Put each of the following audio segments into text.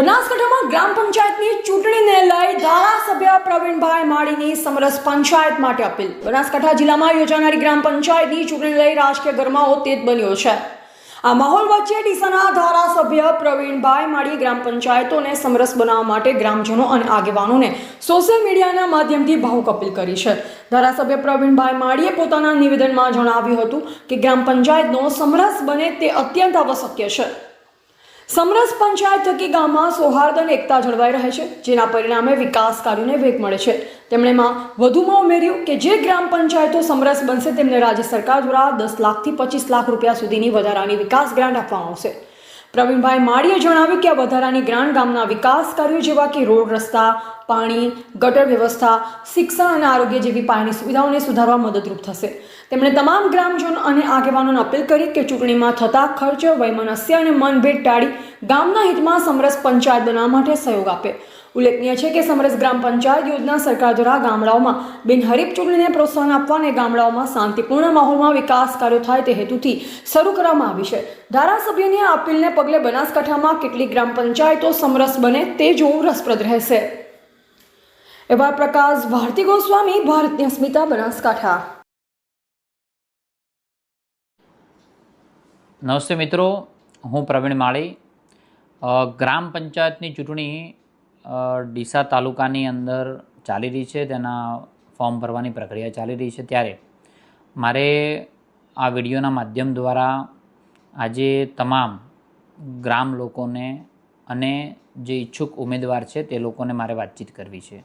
બનાસકાંઠામાં ગ્રામ પંચાયતની ચૂંટણીને લઈ ધારાસભ્ય પ્રવીણભાઈ માળીની સમરસ પંચાયત માટે અપીલ. બનાસકાંઠા જિલ્લામાં યોજાનારી ગ્રામ પંચાયતની ચૂંટણી લઈ રાજકીય ગરમાવો તેજ બન્યો છે. આ માહોલ વચ્ચે ડીસાના ધારાસભ્ય પ્રવીણભાઈ માળી ગ્રામ પંચાયતોને સમરસ બનાવવા માટે ગ્રામજનો અને આગેવાનોને સોશિયલ મીડિયાના માધ્યમથી ભાવુક અપીલ કરી છે. ધારાસભ્ય પ્રવીણભાઈ માળીએ પોતાના નિવેદનમાં જણાવ્યું હતું કે ગ્રામ પંચાયતનો સમરસ બને તે અત્યંત આવશ્યક છે. સમરસ પંચાયત થકી ગામમાં સૌહાર્દ અને એકતા જળવાઈ રહે છે, જેના પરિણામે વિકાસ કાર્યોને વેગ મળે છે. તેમણે માં વધુમાં ઉમેર્યું કે જે ગ્રામ પંચાયતો સમરસ બનશે, તેમને રાજ્ય સરકાર દ્વારા દસ લાખથી પચીસ લાખ રૂપિયા સુધીની વધારાની વિકાસ ગ્રાન્ટ આપવામાં આવશે. પ્રવીણભાઈ માળીએ જણાવ્યું કે આ વધારાની ગ્રાન્ડ ગામના વિકાસ કાર્યો જેવા કે રોડ રસ્તા, પાણી, ગટર વ્યવસ્થા, શિક્ષણ અને આરોગ્ય જેવી પાયાની સુવિધાઓને સુધારવા મદદરૂપ થશે. તેમણે તમામ ગ્રામજનો અને આગેવાનોને અપીલ કરી કે ચૂંટણીમાં થતા ખર્ચ વૈમનસ્ય અને મનભેદ ટાળી ગામના હિતમાં સમરસ પંચાયત બનાવવા માટે સહયોગ આપે. ઉલ્લેખનીય છે કે સમરસ ગ્રામ પંચાયત યોજના સરકાર દ્વારા ગામડાઓમાં બિનહરીફ ચૂંટણીને પ્રોત્સાહન આપવા અને ગામડાઓમાં શાંતિપૂર્ણ માહોલમાં વિકાસ કાર્યો થાય તે હેતુથી શરૂ કરવામાં આવી છે. ધારાસભ્યની આ અપીલને પગલે બનાસકાંઠામાં કેટલીક ગ્રામ પંચાયતો સમરસ બને તે જોવું રસપ્રદ રહેશે. એવા પ્રકાશ ભારતી ગોસ્વામી, ભારતીય સ્મિતા બનાસકાંઠા. નમસ્તે મિત્રો, હું પ્રવીણ માળી. ગ્રામ પંચાયતની ચૂંટણી ડીસા તાલુકાની અંદર ચાલી રહી છે, તેના ફોર્મ ભરવાની પ્રક્રિયા ચાલી રહી છે ત્યારે. મારે આ વિડીયોના માધ્યમ દ્વારા આજે તમામ ગ્રામ લોકોને અને જે ઈચ્છુક ઉમેદવાર છે તે લોકોને મારે વાતચીત કરવી છે.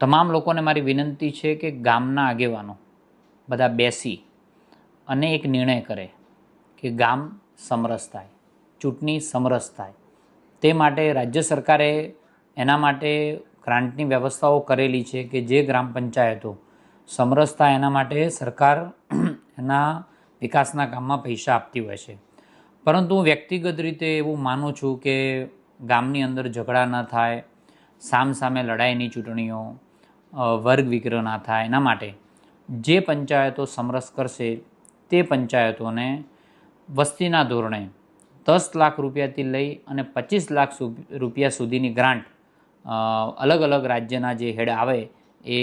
તમામ લોકોને મારી વિનંતી છે કે ગામના આગેવાનો બધા બેસી અને એક નિર્ણય કરે કે ગામ સમરસ થાય, ચૂંટણી સમરસ થાય. તે માટે રાજ્ય સરકારે એના માટે ગ્રાન્ટની વ્યવસ્થાઓ કરેલી છે કે જે ગ્રામ પંચાયતો સમરસતા એના માટે સરકાર એના વિકાસના કામમાં પૈસા આપતી હોય છે. પરંતુ હું વ્યક્તિગત રીતે એવું માનું છું કે ગામની અંદર ઝઘડા ન થાય સામ સામે લડાઈની ચૂંટણીઓ વર્ગ વિગ્રહ ના થાય, એના માટે જે પંચાયતો સમરસ કરશે તે પંચાયતોને વસ્તીના ધોરણે દસ લાખ રૂપિયાથી લઈ અને પચીસ લાખ રૂપિયા સુધીની ગ્રાન્ટ અલગ અલગ રાજ્યના જે હેડ આવે એ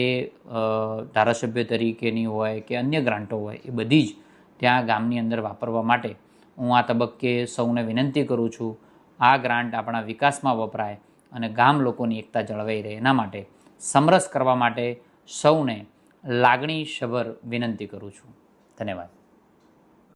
ધારાસભ્ય તરીકેની હોય કે અન્ય ગ્રાન્ટો હોય એ બધી જ ત્યાં ગામની અંદર વાપરવા માટે હું આ તબક્કે સૌને વિનંતી કરું છું. આ ગ્રાન્ટ આપણા વિકાસમાં વપરાય અને ગામ લોકોની એકતા જળવાઈ રહે. એના માટે સમરસ કરવા માટે સૌને લાગણીસભર વિનંતી કરું છું. ધન્યવાદ.